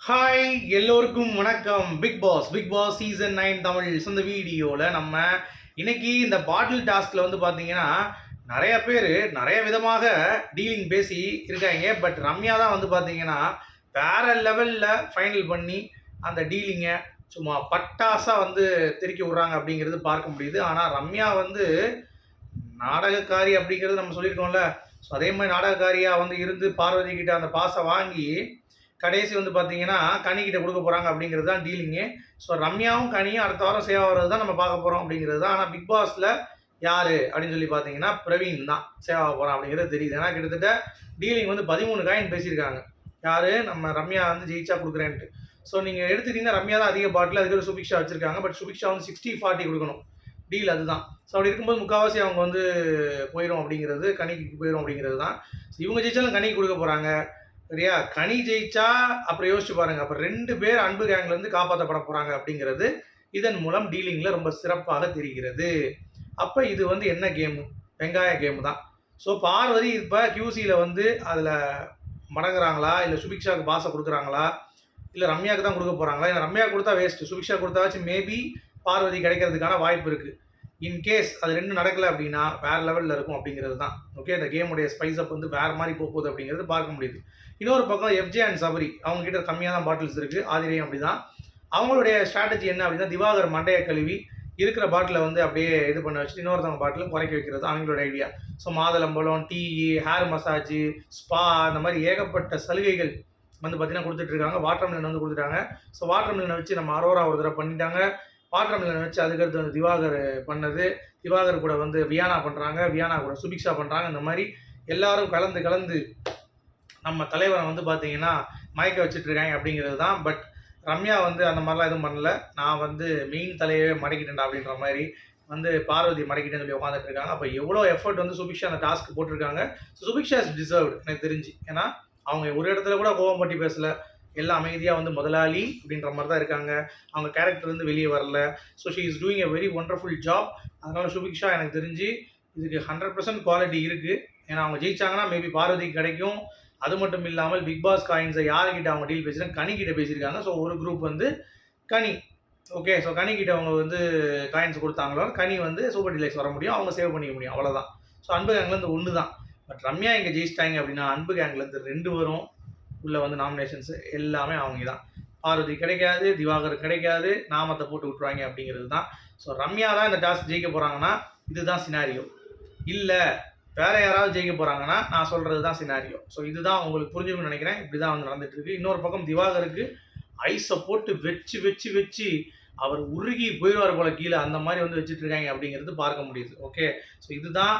Hi எல்லோருக்கும் வணக்கம். Bigg Boss Bigg Boss season nine Tamil சொந்த வீடியோவில் நம்ம இன்னைக்கு இந்த பாட்டில் டாஸ்கில் வந்து பார்த்தீங்கன்னா நிறைய பேர் நிறைய விதமாக டீலிங் பேசி இருக்காங்க. பட் ரம்யா தான் வந்து பார்த்தீங்கன்னா வேற லெவலில் ஃபைனல் பண்ணி அந்த டீலிங்கை சும்மா பட்டாசாக வந்து திருக்கி விட்றாங்க அப்படிங்கிறது பார்க்க முடியுது. ஆனால் ரம்யா வந்து நாடகக்காரி அப்படிங்கிறது நம்ம சொல்லியிருக்கோம்ல. ஸோ அதே மாதிரி நாடகக்காரியாக வந்து இருந்து பார்வதி கிட்ட அந்த பாசை வாங்கி கடைசி வந்து பார்த்தீங்கன்னா கனிக்கிட்ட கொடுக்க போகிறாங்க அப்படிங்கிறது தான் டீலிங்கு ஸோ ரம்யாவும் கனியும் அடுத்த வாரம் சேவ் ஆகிறது தான் நம்ம பார்க்க போகிறோம் அப்படிங்கிறது தான். ஆனால் பிக் பாஸில் யார் அப்படின்னு சொல்லி பார்த்தீங்கன்னா பிரவீன் தான் சேவ் ஆக போகிறான் அப்படிங்கிறது தெரியுது. ஏன்னா கிட்டத்தட்ட டீலிங் வந்து பதிமூணு காயின் பேசியிருக்காங்க. யார்? நம்ம ரம்யா வந்து ஜெயிச்சா கொடுக்குறேன்ட்டு. ஸோ நீங்கள் எடுத்துக்கிட்டிங்கன்னா ரம்யா தான் அதிக பாட்டில் அதுக்கு சுபிக்ஷா வச்சுருக்காங்க. பட் சுபிக்ஷா வந்து சிக்ஸ்டி ஃபார்ட்டி கொடுக்கணும். டீல் அதுதான். ஸோ அப்படி இருக்கும்போது முக்கால்வாசி அவங்க வந்து போயிடும் அப்படிங்கிறது கனிக்கு போயிடும் அப்படிங்கிறது தான். ஸோ இவங்க ஜெயிச்சாலும் கனிக்கு கொடுக்க போகிறாங்க சரியா? கனி ஜெயிச்சா அப்புறம் யோசிச்சு பாருங்க. அப்புறம் ரெண்டு பேர் அன்பு கேங்ல இருந்து காப்பாற்றப்பட போறாங்க அப்படிங்கிறது இதன் மூலம் டீலிங்ல ரொம்ப சிறப்பாக தெரிகிறது. அப்போ இது வந்து என்ன கேமு வெங்காய கேம் தான். ஸோ பார்வதி இப்போ கியூசியில் வந்து அதில் மடங்குறாங்களா? இல்லை சுபிக்ஷாவுக்கு பாசை கொடுக்குறாங்களா? இல்லை ரம்யாவுக்கு தான் கொடுக்க போகிறாங்களா இல்லை ரம்யா கொடுத்தா வேஸ்ட்டு சுபிக்ஷா கொடுத்தாச்சும் மேபி பார்வதி கிடைக்கிறதுக்கான வாய்ப்பு இருக்குது இன்கேஸ் அது ரெண்டும் நடக்கலை அப்படின்னா வேறு லெவலில் இருக்கும் அப்படிங்கிறது தான் ஓகே அந்த கேமுடைய ஸ்பைஸ் அப் வந்து வேறு மாதிரி போகுது அப்படிங்கிறது பார்க்க முடியுது. இன்னொரு பக்கம் எஃப்ஜே அண்ட் சபரி அவங்க கிட்ட கம்மியாக தான் பாட்டில்ஸ் இருக்குது ஆதிரியம் அப்படி தான் அவங்களுடைய ஸ்ட்ராட்டஜி என்ன அப்படின்னா திவாகர் மண்டையை கழுவி இருக்கிற பாட்டிலை வந்து அப்படியே இது பண்ண வச்சுட்டு இன்னொருத்தவங்க பாட்டிலும் குறைக்க வைக்கிறது அவங்களோட ஐடியா ஸோ மாதளம்பழம் டீ ஹேர் மசாஜ் ஸ்பா அந்த மாதிரி ஏகப்பட்ட சலுகைகள் வந்து பார்த்தீங்கன்னா கொடுத்துட்டு இருக்காங்க. வாட்டர் மிலன் வந்து கொடுத்துட்டாங்க. ஸோ வாட்டர் மிலனை வச்சு நம்ம அரோரா ஒரு தடவை பண்ணிட்டாங்க. பாட்டமில் மிலனை வச்சு அதுக்கடுத்து வந்து திவாகர் பண்ணது. திவாகர் கூட வந்து வியானா பண்ணுறாங்க வியானா கூட சுபிக்ஷா பண்ணுறாங்க இந்த மாதிரி எல்லாரும் கலந்து கலந்து நம்ம தலைவரை வந்து பார்த்தீங்கன்னா மயக்க வச்சுட்ருக்காங்க அப்படிங்கிறது தான். பட் ரம்யா வந்து அந்த மாதிரிலாம் எதுவும் பண்ணல. நான் வந்து மெயின் தலையவே மடக்கிட்டேன்டா அப்படின்ற மாதிரி வந்து பார்வதி மடக்கிட்டேன்னு சொல்லி உட்காந்துட்டு இருக்காங்க. அப்போ எவ்வளோ எஃபர்ட் வந்து சுபிக்ஷா அந்த டாஸ்க் போட்டிருக்காங்க. சுபிக்ஷா இஸ் டிசர்வ்டு எனக்கு தெரிஞ்சு. ஏன்னா அவங்க ஒரு இடத்துல கூட கோவம் பட்டி பேசலை. எல்லாம் அமைதியாக வந்து முதலாளி அப்படின்ற மாதிரி தான் இருக்காங்க. அவங்க கேரக்டர் வந்து வெளியே வரல. So she is doing a very wonderful job அதனால் சுபிக்ஷா எனக்கு தெரிஞ்சு இதுக்கு ஹண்ட்ரட் பர்சன்ட் குவாலிட்டி இருக்குது ஏன்னா அவங்க ஜெயிச்சாங்கன்னா மேபி பார்வதிக்கு கிடைக்கும். அது மட்டும் இல்லாமல் பிக் பாஸ் காயின்ஸை யார்கிட்ட அவங்க டீல் பேசுகிறாங்க கனி கிட்ட பேசியிருக்காங்க. ஸோ ஒரு குரூப் வந்து கனி. ஓகே ஸோ கனி கிட்ட அவங்க வந்து காயின்ஸ் கொடுத்தாங்களோ கனி வந்து சூப்பர் டீலைக்ஸ் வர முடியும். அவங்க சேவ் பண்ணிக்க முடியும். அவ்வளோதான் ஸோ அன்பு கேங்லேருந்து ஒன்று தான் பட் ரம்யா இங்கே ஜெயிச்சிட்டாங்க அப்படின்னா அன்பு கேங்லேருந்து ரெண்டு வரும். உள்ள வந்து நாமினேஷன்ஸ் எல்லாமே அவங்க தான் பார்வதி கிடைக்காது திவாகர் கிடைக்காது நாமத்தை போட்டு விட்ருவாங்க அப்படிங்கிறது தான் ஸோ ரம்யா தான் இந்த டாஸ்க் ஜெயிக்க போகிறாங்கன்னா இதுதான் சினாரியோ இல்லை வேற யாராவது ஜெயிக்க போகிறாங்கன்னா நான் சொல்கிறது தான் சினாரியோ ஸோ இதுதான் உங்களுக்கு புரிஞ்சுக்கணும்னு நினைக்கிறேன். இப்படி தான் வந்து நடந்துட்டு இருக்கு இன்னொரு பக்கம் திவாகருக்கு ஐஸை போட்டு வச்சு வச்சு வச்சு அவர் உருகி போயிடுவார் போல கீழே. அந்த மாதிரி வந்து வச்சுட்டு இருக்காங்க அப்படிங்கிறது பார்க்க முடியுது. ஓகே ஸோ இதுதான்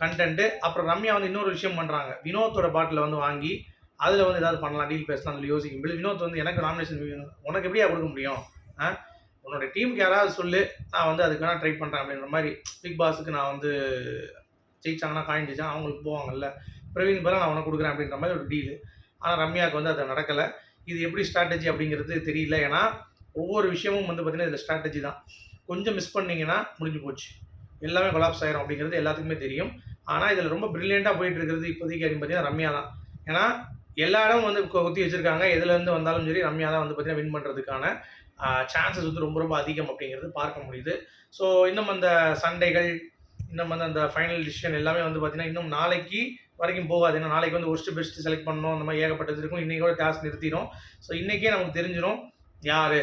கண்டென்ட்டு அப்புறம் ரம்யா வந்து இன்னொரு விஷயம் பண்ணுறாங்க வினோத்தோட பாட்டில் வந்து வாங்கி அதில் வந்து ஏதாவது பண்ணலாம் டீல் பேசலாம் சொல்லி யோசிக்கும் போது வினோத் வந்து எனக்கு நாமினேஷன் உனக்கு எப்படியா கொடுக்க முடியும்? ஆ? உன்னோட டீமுக்கு யாராவது சொல்லு. நான் வந்து அதுக்கு வேணால் ட்ரை பண்ணுறேன் அப்படின்ற மாதிரி பிக் பாஸுக்கு நான் வந்து ஜெயிச்சாங்கன்னா காயின் ஜெயிச்சா அவங்களுக்கு போவாங்கல்ல. பிரவீன் பதிலாக நான் உனக்கு கொடுக்குறேன். அப்படின்ற மாதிரி ஒரு டீலு ஆனால் ரம்யாவுக்கு வந்து அது நடக்கலை. இது எப்படி ஸ்ட்ராட்டஜி அப்படிங்கிறது தெரியல. ஏன்னா ஒவ்வொரு விஷயமும் வந்து பார்த்திங்கன்னா இதில் ஸ்ட்ராட்டஜி தான். கொஞ்சம் மிஸ் பண்ணிங்கன்னா முடிஞ்சு போச்சு. எல்லாமே கொலாப்ஸ் ஆயிரும் அப்படிங்கிறது எல்லாத்துக்குமே தெரியும். ஆனால் இதில் ரொம்ப ப்ரில்லியண்ட்டாக போயிட்டு இருக்கிறது இப்போதைக்கு அப்படின்னு பார்த்தீங்கன்னா ரம்யா தான். ஏன்னா எல்லா இடமும் வந்து குத்தி வச்சிருக்காங்க. எதுலேருந்து வந்தாலும் சரி ரம்யா தான் வந்து பார்த்தீங்கன்னா வின் பண்ணுறதுக்கான சான்சஸ் வந்து ரொம்ப ரொம்ப அதிகம் அப்படிங்கிறது பார்க்க முடியுது. ஸோ இன்னும் அந்த சண்டைகள் இன்னும் வந்து அந்த ஃபைனல் டிசிஷன் எல்லாமே வந்து பார்த்தீங்கன்னா இன்னும் நாளைக்கு வரைக்கும் போகாது. ஏன்னா நாளைக்கு வந்து ஒஸ்ட்டு பெஸ்ட்டு செலக்ட் பண்ணணும். அந்த மாதிரி ஏகப்பட்டது இருக்கும். இன்றைக்கி கூட டாஸ்க் நிறுத்திடும் ஸோ இன்றைக்கே நமக்கு தெரிஞ்சிடும் யார்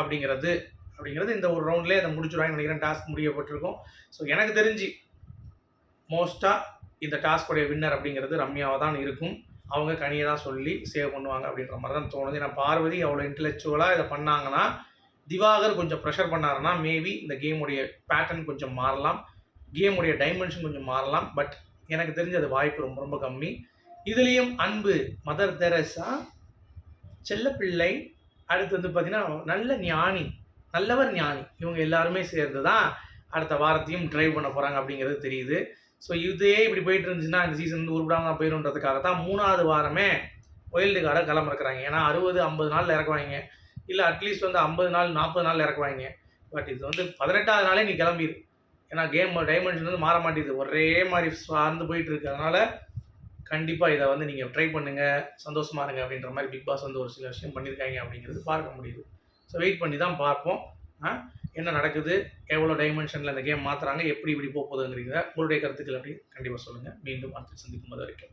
அப்படிங்கிறது அப்படிங்கிறது இந்த ஒரு ரவுண்ட்லேயே அதை முடிச்சிடுவாங்கன்னு நினைக்கிறேன். டாஸ்க் முடியப்பட்டிருக்கும். ஸோ எனக்கு தெரிஞ்சு மோஸ்ட்டாக இந்த டாஸ்கோடைய வின்னர் அப்படிங்கிறது ரம்யாவாக தான் இருக்கும். அவங்க கனியை தான் சொல்லி சேவ் பண்ணுவாங்க அப்படின்ற மாதிரி தான் தோணுது. ஏன்னா பார்வதி அவ்வளோ இன்டெலெக்சுவலாக இதை பண்ணாங்கன்னா திவாகர் கொஞ்சம் ப்ரெஷர் பண்ணாருன்னா மேபி இந்த கேமுடைய பேட்டர்ன் கொஞ்சம் மாறலாம். கேமுடைய டைமென்ஷன் கொஞ்சம் மாறலாம். பட் எனக்கு தெரிஞ்ச அது வாய்ப்பு ரொம்ப ரொம்ப கம்மி. இதுலேயும் அன்பு மதர் தெரசா செல்லப்பிள்ளை அடுத்து வந்து பார்த்திங்கன்னா நல்ல ஞானி நல்லவர் ஞானி. இவங்க எல்லாருமே சேர்ந்து தான் அடுத்த வாரத்தையும் ட்ரைவ் பண்ண போகிறாங்க அப்படிங்கிறது தெரியுது. ஸோ இதே இப்படி போயிட்டு இருந்துச்சுன்னா இந்த சீசன் வந்து உருப்படாமல் போயிடும்ன்றதுக்காக தான் மூணாவது வாரமே ஒயில்டு கார்டை கிளம்பிருக்கிறாங்க ஏன்னா அறுபது ஐம்பது நாளில் இறக்குவாங்க. இல்லை அட்லீஸ்ட் வந்து ஐம்பது நாள் நாற்பது நாள் இறக்குவாங்க. பட் இது வந்து பதினெட்டாவது நாளே நீ கிளம்பிடு ஏன்னா கேம் டைமென்ஷன் வந்து மாற மாட்டேங்குது. ஒரே மாதிரி சார்ந்து போயிட்டு இருக்கு கண்டிப்பாக இதை வந்து நீங்கள் ட்ரை பண்ணுங்கள் சந்தோஷமா இருங்க அப்படின்ற மாதிரி பிக் பாஸ் வந்து ஒரு சில விஷயம் பண்ணியிருக்காங்க அப்படிங்கிறது பார்க்க முடியுது. ஸோ வெயிட் பண்ணி தான் பார்ப்போம். ஆ, என்ன நடக்குது எவ்வளோ டைமென்ஷனில் அந்த கேம் மாற்றுறாங்க எப்படி இப்படி போக போகுதுங்கிறீங்க உங்களுடைய கருத்துக்கள் அப்படி கண்டிப்பாக சொல்லுங்கள் மீண்டும் அடுத்து சந்திக்கும் போது வரைக்கும்.